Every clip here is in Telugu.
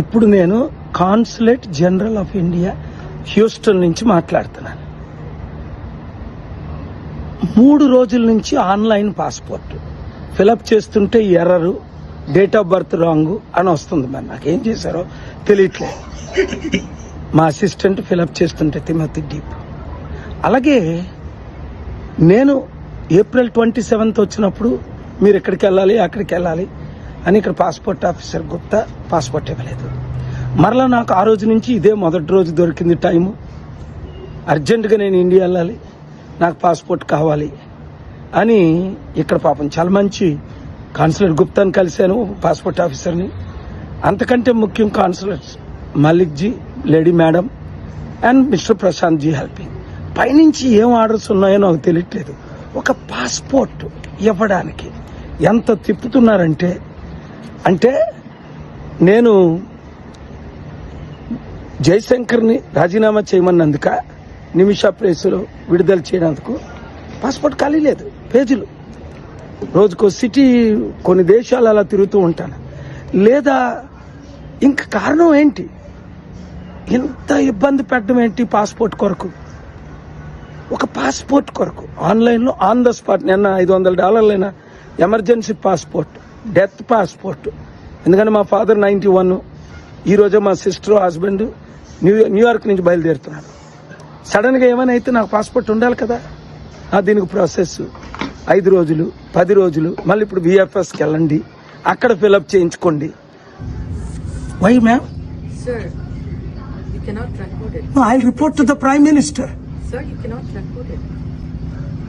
ఇప్పుడు నేను consulate general of India Houston నుంచి మాట్లాడుతున్నాను. మూడు రోజుల నుంచి ఆన్లైన్ పాస్పోర్ట్ ఫిలప్ చేస్తుంటే error date of birth wrong అని వస్తుంది మరి. నాకేం చేశారో తెలియట్లేదు మా అసిస్టెంట్ ఫిలప్ చేస్తుంటే తిమ్మతి డీప్ అలాగే నేను ఏప్రిల్ ట్వంటీ సెవెంత్ వచ్చినప్పుడు మీరు ఎక్కడికి వెళ్ళాలి అక్కడికి వెళ్ళాలి అని ఇక్కడ పాస్పోర్ట్ ఆఫీసర్ గుప్తా పాస్పోర్ట్ ఇవ్వలేదు. మరలా నాకు ఆ రోజు నుంచి ఇదే మొదటి రోజు దొరికింది టైము. అర్జెంటుగా నేను ఇండియా వెళ్ళాలి. నాకు పాస్పోర్ట్ కావాలి అని ఇక్కడ పాపం చాలా మంచి కాన్సులర్ గుప్తాని కలిశాను పాస్పోర్ట్ ఆఫీసర్ని. అంతకంటే ముఖ్యం consular Malik ji lady madam and mister Prashant ji helping. పైనుంచి ఏం ఆర్డర్స్ ఉన్నాయో నాకు తెలియట్లేదు. ఒక పాస్పోర్ట్ ఇవ్వడానికి ఎంత తిప్పుతున్నారంటే అంటే నేను జయశంకర్ని రాజీనామా చేయమన్నందుక నిమిషా ప్రేసులో విడుదల చేయడానికి పాస్పోర్ట్ ఖాళీ లేదు పేజీలు. రోజుకో సిటీ కొన్ని దేశాలు అలా తిరుగుతూ ఉంటాను. లేదా ఇంక కారణం ఏంటి? ఇంత ఇబ్బంది పెట్టడం ఏంటి పాస్పోర్ట్ కొరకు? ఒక పాస్పోర్ట్ కొరకు. ఆన్లైన్లో ఆన్ ద స్పాట్ నిన్న ఐదు వందల డాలర్లైన ఎమర్జెన్సీ పాస్పోర్ట్. Death passport. ఎందుకంటే మా ఫాదర్ నైంటీ వన్. ఈరోజు మా సిస్టర్ హస్బెండ్ న్యూ న్యూయార్క్ నుంచి బయలుదేరుతున్నారు. సడన్గా ఏమైనా అయితే నాకు పాస్పోర్ట్ ఉండాలి కదా? ఆ దీనికి ప్రాసెస్ ఐదు రోజులు పది రోజులు మళ్ళీ ఇప్పుడు విఎఫ్ఎస్కి వెళ్ళండి. అక్కడ ఫిలప్ చేయించుకోండి. Why ma'am Sir, you cannot record it. I report to the prime minister Sir, you cannot record it.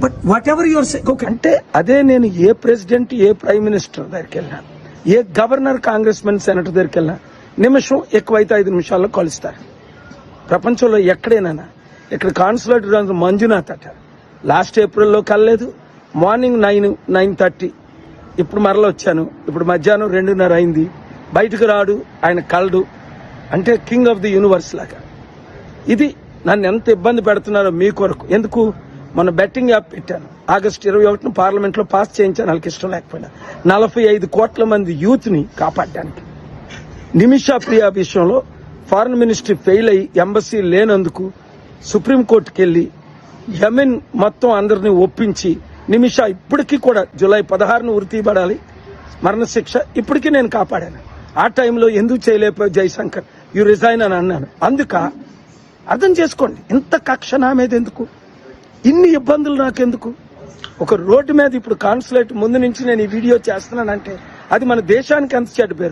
But whatever your okay అంటే అదే నేను ఏ ప్రెసిడెంట్ ఏ ప్రైమ్ మినిస్టర్ దగ్గరికి వెళ్ళినా ఏ గవర్నర్ కాంగ్రెస్ మెన్ సెనేటర్ దగ్గరికి వెళ్ళినా నిమిషం ఎక్కువైతే ఐదు నిమిషాల్లో కలుస్తారు ప్రపంచంలో ఎక్కడైనా ఇక్కడ కాన్సులేట్ మంజునాథ్ అట. లాస్ట్ ఏప్రిల్లో కలలేదు. Morning nine nine thirty. ఇప్పుడు మరలా వచ్చాను. ఇప్పుడు మధ్యాహ్నం రెండున్నర అయింది. బయటకు రాడు. ఆయన కలడు. అంటే కింగ్ ఆఫ్ ది యూనివర్స్ లాగా. ఇది నన్ను ఎంత ఇబ్బంది పెడుతున్నారో మీ కొరకు. ఎందుకు? మన బెట్టింగ్ యాప్ పెట్టాను. ఆగస్ట్ ఇరవై ఒకటిన పార్లమెంట్లో పాస్ చేయించాను. వాళ్ళకి ఇష్టం లేకపోయినా. నలభై ఐదు కోట్ల మంది యూత్ని కాపాడడానికి. నిమిషా ప్రియా విషయంలో ఫారెన్ మినిస్ట్రీ ఫెయిల్ అయ్యి ఎంబసీ లేనందుకు సుప్రీంకోర్టుకి వెళ్ళి యమెన్ మొత్తం అందరిని ఒప్పించి నిమిషా ఇప్పటికీ కూడా జూలై పదహారును ఉరి తీయబడాలి. మరణశిక్ష ఇప్పటికీ నేను కాపాడాను. ఆ టైంలో ఎందుకు చేయలేకపోయావు జయశంకర్? యు రిజైన్ అని అన్నాను. అందుక అర్థం చేసుకోండి. ఇంత కక్ష నా మీద ఎందుకు? ఇన్ని ఇబ్బందులు నాకెందుకు? ఒక రోడ్డు మీద ఇప్పుడు కాన్సులేట్ ముందు నుంచి నేను ఈ వీడియో చేస్తున్నానంటే అది మన దేశానికి ఎంత చెడ్డ పేరు?